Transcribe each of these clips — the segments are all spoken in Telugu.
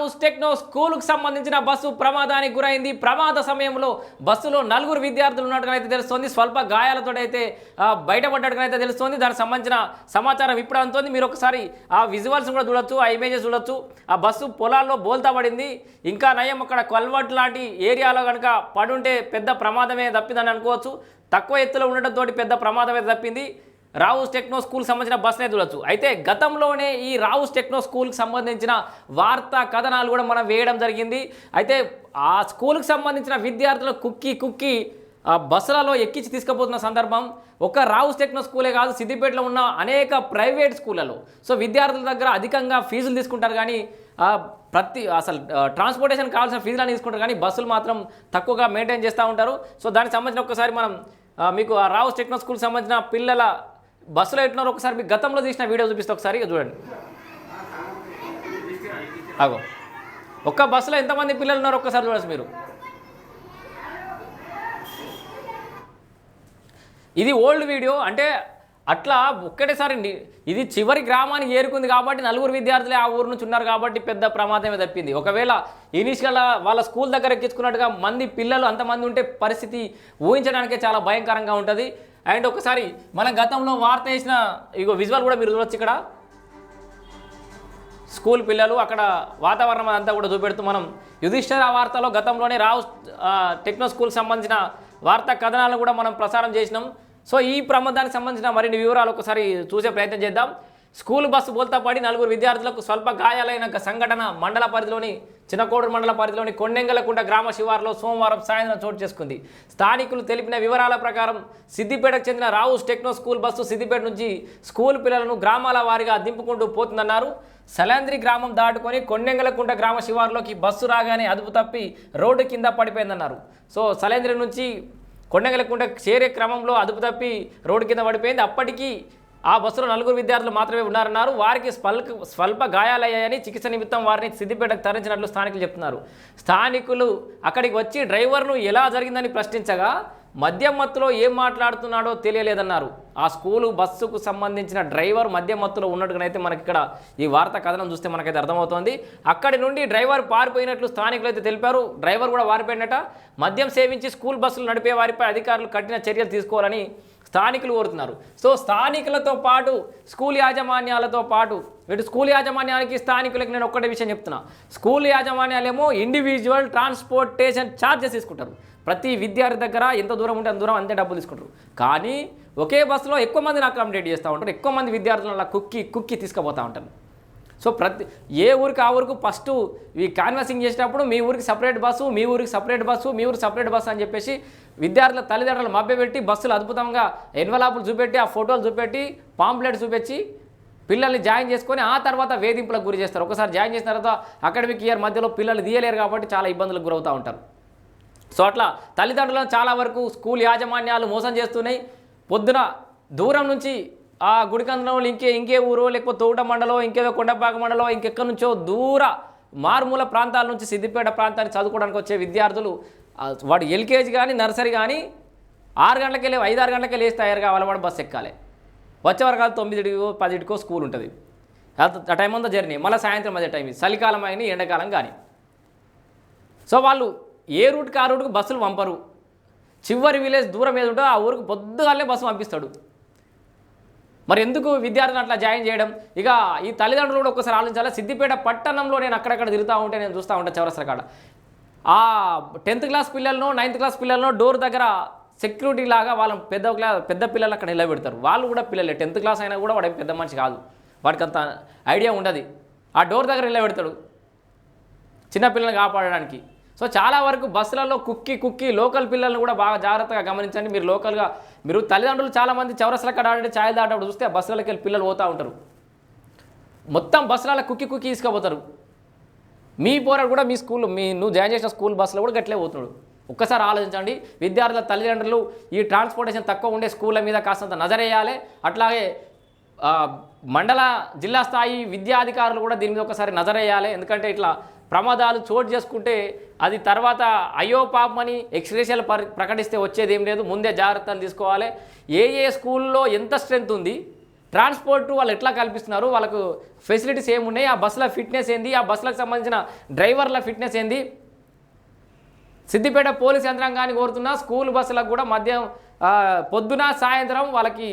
రావుస్ టెక్నో స్కూల్కు సంబంధించిన బస్సు ప్రమాదానికి గురైంది. ప్రమాద సమయంలో బస్సులో నలుగురు విద్యార్థులు ఉన్నట్టుగా అయితే తెలుస్తోంది. స్వల్ప గాయాలతో అయితే ఆ, బయటపడ్డట్టుగా అయితే తెలుస్తోంది. దానికి సంబంధించిన సమాచారం ఇప్పుడు అందుతోంది. మీరు ఒకసారి ఆ విజువల్స్ కూడా చూడొచ్చు ఆ ఇమేజెస్ చూడొచ్చు. ఆ బస్సు పొలాల్లో బోల్తా పడింది. ఇంకా నయం అక్కడ కల్వర్ట్ లాంటి ఏరియాలో కనుక పడుంటే పెద్ద ప్రమాదమే తప్పిందని అనుకోవచ్చు. తక్కువ ఎత్తులో ఉండటంతో పెద్ద ప్రమాదమే తప్పింది. రావుస్ టెక్నో స్కూల్ సంబంధించిన బస్నే చూడొచ్చు. అయితే గతంలోనే ఈ రావుస్ టెక్నో స్కూల్కి సంబంధించిన వార్తా కథనాలు కూడా మనం వేయడం జరిగింది. అయితే ఆ స్కూల్కి సంబంధించిన విద్యార్థులు కుక్కి కుక్కి ఆ బస్సులలో ఎక్కించి తీసుకుపోతున్న సందర్భం ఒక రావుస్ టెక్నో స్కూలే కాదు సిద్దిపేటలో ఉన్న అనేక ప్రైవేట్ స్కూళ్ళలో. సో విద్యార్థుల దగ్గర అధికంగా ఫీజులు తీసుకుంటారు కానీ ప్రతి అసలు ట్రాన్స్పోర్టేషన్ కావాల్సిన ఫీజులను తీసుకుంటారు కానీ బస్సులు మాత్రం తక్కువగా మెయింటైన్ చేస్తూ ఉంటారు. సో దానికి సంబంధించిన ఒకసారి మనం మీకు ఆ రావుస్ టెక్నో స్కూల్ సంబంధించిన పిల్లల బస్సులో ఎట్టున్నారు ఒకసారి మీకు గతంలో తీసిన వీడియో చూపిస్తే ఒకసారి చూడండి. అగో ఒక్క బస్సులో ఎంతమంది పిల్లలు ఉన్నారు ఒక్కసారి చూడొచ్చు మీరు. ఇది ఓల్డ్ వీడియో అంటే అట్లా ఒక్కటేసారి ఇది చివరి గ్రామానికి ఏరుకుంది కాబట్టి నలుగురు విద్యార్థులే ఆ ఊరు నుంచి ఉన్నారు కాబట్టి పెద్ద ప్రమాదమే తప్పింది. ఒకవేళ ఇనిషియల్ వాళ్ళ స్కూల్ దగ్గర ఎక్కించుకున్నట్టుగా మంది పిల్లలు అంతమంది ఉంటే పరిస్థితి ఊహించడానికే చాలా భయంకరంగా ఉంటుంది. అండ్ ఒకసారి మనం గతంలో వార్త వేసిన ఇగో విజువల్ కూడా మీరు చూడొచ్చు ఇక్కడ. స్కూల్ పిల్లలు అక్కడ వాతావరణం అంతా కూడా చూపెడుతూ మనం యుధిష్ఠిర వార్తలో గతంలోనే రావు టెక్నో స్కూల్ సంబంధించిన వార్తా కథనాలను కూడా మనం ప్రసారం చేసినాం. సో ఈ ప్రమాదానికి సంబంధించిన మరిన్ని వివరాలు ఒకసారి చూసే ప్రయత్నం చేద్దాం. స్కూల్ బస్సు బోల్తా పడి నలుగురు విద్యార్థులకు స్వల్ప గాయాలైన సంఘటన మండల పరిధిలోని చిన్నకోడూరు మండల పరిధిలోని కొండెంగలకుంట గ్రామ శివారులో సోమవారం సాయంత్రం చోటు చేసుకుంది. స్థానికులు తెలిపిన వివరాల ప్రకారం సిద్దిపేటకు చెందిన Rao's techno school bus Siddipet నుంచి స్కూల్ పిల్లలను గ్రామాల వారీగా దింపుకుంటూ పోతుందన్నారు. సలాంద్రి గ్రామం దాటుకొని కొండెంగలకుంట గ్రామ శివారులోకి బస్సు రాగానే అదుపు తప్పి రోడ్డు కింద పడిపోయిందన్నారు. సో సలేంద్రి నుంచి కొండెంగలకుంట చేరే క్రమంలో అదుపు తప్పి రోడ్డు కింద పడిపోయింది. అప్పటికీ ఆ బస్సులో నలుగురు విద్యార్థులు మాత్రమే ఉన్నారన్నారు. వారికి స్వల్ప స్వల్ప గాయాలయ్యాయని చికిత్స నిమిత్తం వారిని సిద్దిపేటకు తరలించినట్లు స్థానికులు చెప్తున్నారు. స్థానికులు అక్కడికి వచ్చి డ్రైవర్ను ఎలా జరిగిందని ప్రశ్నించగా మద్యం మత్తులో ఏం మాట్లాడుతున్నాడో తెలియలేదన్నారు. ఆ స్కూలు బస్సుకు సంబంధించిన డ్రైవర్ మద్యం మత్తులో ఉన్నట్టుగానైతే మనకి ఇక్కడ ఈ వార్త కథనం చూస్తే మనకైతే అర్థమవుతోంది. అక్కడి నుండి డ్రైవర్ పారిపోయినట్లు స్థానికులు అయితే తెలిపారు. డ్రైవర్ కూడా పారిపోయినట. మద్యం సేవించి స్కూల్ బస్సులు నడిపే వారిపై అధికారులు కఠిన చర్యలు తీసుకోవాలని స్థానికులు కోరుతున్నారు. సో స్థానికులతో పాటు స్కూల్ యాజమాన్యాలతో పాటు ఇటు స్కూల్ యాజమాన్యానికి స్థానికులకి నేను ఒక్కటే విషయం చెప్తున్నా. స్కూల్ యాజమాన్యాలేమో ఇండివిజువల్ ట్రాన్స్పోర్టేషన్ ఛార్జెస్ తీసుకుంటారు. ప్రతి విద్యార్థి దగ్గర ఎంత దూరం ఉంటే అంత దూరం అంతే డబ్బులు తీసుకుంటారు. కానీ ఒకే బస్సులో ఎక్కువ మందిని అకామిడేట్ చేస్తూ ఉంటారు. ఎక్కువ మంది విద్యార్థులను అలా కుక్కి కుక్కి తీసుకుపోతూ ఉంటారు. సో ప్రతి ఏ ఊరికి ఆ ఊరికి ఫస్ట్ ఈ కాన్వాసింగ్ చేసినప్పుడు మీ ఊరికి సపరేట్ బస్సు మీ ఊరికి సపరేట్ బస్సు మీ ఊరికి సపరేట్ బస్సు అని చెప్పేసి విద్యార్థుల తల్లిదండ్రులు మభ్యపెట్టి బస్సులు అద్భుతంగా ఎన్వలాపులు చూపెట్టి ఆ ఫోటోలు చూపెట్టి పాంప్లెట్ చూపించి పిల్లల్ని జాయిన్ చేసుకొని ఆ తర్వాత వేధింపులకు గురి చేస్తారు. ఒకసారి జాయిన్ చేసిన తర్వాత అకాడమిక్ ఇయర్ మధ్యలో పిల్లలు తీయలేరు కాబట్టి చాలా ఇబ్బందులకు గురవుతూ ఉంటారు. సో అట్లా తల్లిదండ్రులను చాలా వరకు స్కూల్ యాజమాన్యాలు మోసం చేస్తున్నాయి. పొద్దున దూరం నుంచి ఆ గుడికందరం ఇంకే ఇంకే ఊరో లేకపోతే తోట మండలో ఇంకేదో కొండపాక మండలో ఇంకెక్కడి నుంచో దూర మారుమూల ప్రాంతాల నుంచి సిద్దిపేట ప్రాంతానికి చదువుకోవడానికి వచ్చే విద్యార్థులు వాడు ఎల్కేజీ కానీ నర్సరీ కానీ ఆరు గంటలకి వెళ్ళి ఐదు ఆరు గంటలకి లేచి తయారు కావాలి వాడు బస్సు ఎక్కాలి. వచ్చే వరకు తొమ్మిదిటికో పదిటికో స్కూల్ ఉంటుంది. ఆ- టైం అంతా జర్నీ మళ్ళీ సాయంత్రం అదే టైం చలికాలం అయినా ఎండాకాలం కానీ. సో వాళ్ళు ఏ రూట్కి ఆ రూట్కి బస్సులు పంపరు. చివరి విలేజ్ దూరం ఏది ఉంటుందో ఆ ఊరికి పొద్దుగానే బస్సు పంపిస్తాడు. మరి ఎందుకు విద్యార్థులు అట్లా జాయిన్ చేయడం? ఇక ఈ తల్లిదండ్రులు కూడా ఒకసారి ఆలోచించాలి? సిద్దిపేట పట్టణంలో నేను అక్కడక్కడ తిరుగుతూ ఉంటే నేను చూస్తూ ఉంటాను చౌరస్తా కాడ. ఆ టెన్త్ క్లాస్ పిల్లలను నైన్త్ క్లాస్ పిల్లలను డోర్ దగ్గర సెక్యూరిటీ లాగా వాళ్ళ పెద్ద క్లాస్ పెద్ద పిల్లలు అక్కడ నిలబెడతారు. వాళ్ళు కూడా పిల్లలే. టెన్త్ క్లాస్ అయినా కూడా వాడు పెద్ద మనిషి కాదు. వాడికి అంత ఐడియా ఉండదు. ఆ డోర్ దగ్గర నిలబెడతాడు. చిన్నపిల్లల్ని కాపాడడానికి. సో చాలా వరకు బస్సులలో కుక్కి కుక్కి లోకల్ పిల్లల్ని కూడా బాగా జాగ్రత్తగా గమనించండి. మీరు లోకల్గా మీరు తల్లిదండ్రులు చాలామంది చౌరస్ల కాడ ఆడే ఛాయలు దాటప్పుడు చూస్తే ఆ బస్సులకి వెళ్ళి పిల్లలు పోతూ ఉంటారు. మొత్తం బస్సులలో కుక్కి కుక్కి తీసుకుపోతారు. మీ పోరాడు కూడా మీ స్కూల్ మీ నువ్వు జాయిన్ చేసిన స్కూల్ బస్సులో కూడా గట్లే పోతున్నాడు. ఒక్కసారి ఆలోచించండి. విద్యార్థుల తల్లిదండ్రులు ఈ ట్రాన్స్పోర్టేషన్ తక్కువ ఉండే స్కూళ్ళ మీద కాస్తంత నజరేయాలి. అట్లాగే మండల జిల్లా స్థాయి విద్యాధికారులు కూడా దీని మీద ఒకసారి నజరేయాలి. ఎందుకంటే ఇట్లా ప్రమాదాలు చోటు చేసుకుంటే అది తర్వాత అయ్యో పాపమని ఎక్స్గ్రేషియల్ ప్ర ప్రకటిస్తే వచ్చేది ఏం లేదు. ముందే జాగ్రత్తలు తీసుకోవాలి. ఏ ఏ స్కూల్లో ఎంత స్ట్రెంత్ ఉంది ట్రాన్స్పోర్ట్ వాళ్ళు ఎట్లా కల్పిస్తున్నారు వాళ్ళకు ఫెసిలిటీస్ ఏమున్నాయి ఆ బస్సుల ఫిట్నెస్ ఏంది ఆ బస్సులకు సంబంధించిన డ్రైవర్ల ఫిట్నెస్ ఏంది? సిద్దిపేట పోలీస్ యంత్రాంగాన్ని కోరుతున్నా స్కూల్ బస్సులకు కూడా మద్యం పొద్దున సాయంత్రం వాళ్ళకి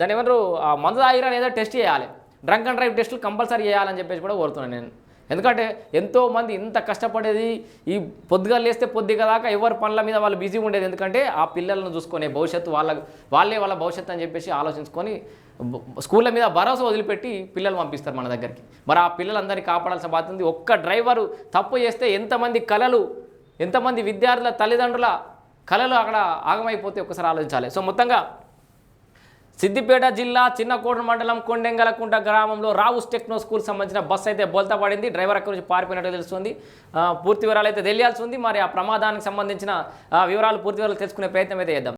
దాని ఏమంటారు మందు తాగిరా ఏదో టెస్ట్ చేయాలి. డ్రంక్ అండ్ డ్రైవ్ టెస్టులు కంపల్సరీ చేయాలని చెప్పేసి కూడా కోరుతున్నాను నేను. ఎందుకంటే ఎంతోమంది ఇంత కష్టపడేది ఈ పొద్దుగా లేస్తే పొద్దుగా దాకా ఎవరి పనుల మీద వాళ్ళు బిజీ ఉండేది. ఎందుకంటే ఆ పిల్లలను చూసుకునే భవిష్యత్తు వాళ్ళ వాళ్ళే వాళ్ళ భవిష్యత్తు అని చెప్పేసి ఆలోచించుకొని స్కూళ్ళ మీద భరోసా వదిలిపెట్టి పిల్లలు పంపిస్తారు మన దగ్గరికి. మరి ఆ పిల్లలందరినీ కాపాడాల్సిన బాధ్యత ఉంది. ఒక్క డ్రైవరు తప్పు చేస్తే ఎంతమంది కళలు ఎంతమంది విద్యార్థుల తల్లిదండ్రుల కళలు అక్కడ ఆగమైపోతే ఒకసారి ఆలోచించాలి. సో మొత్తంగా సిద్దిపేట జిల్లా చిన్నకోట మండలం కొండెంగలకుంట గ్రామంలో రావుస్ టెక్నో స్కూల్ సంబంధించిన బస్సు అయితే బోల్తా పడింది. డ్రైవర్ అక్కడి నుంచి పారిపోయినట్టు తెలుస్తుంది. పూర్తి వివరాలు అయితే తెలియాల్సి ఉంది. మరి ఆ ప్రమాదానికి సంబంధించిన వివరాలు పూర్తి వివరాలు తెలుసుకునే ప్రయత్నం అయితే చేద్దాం.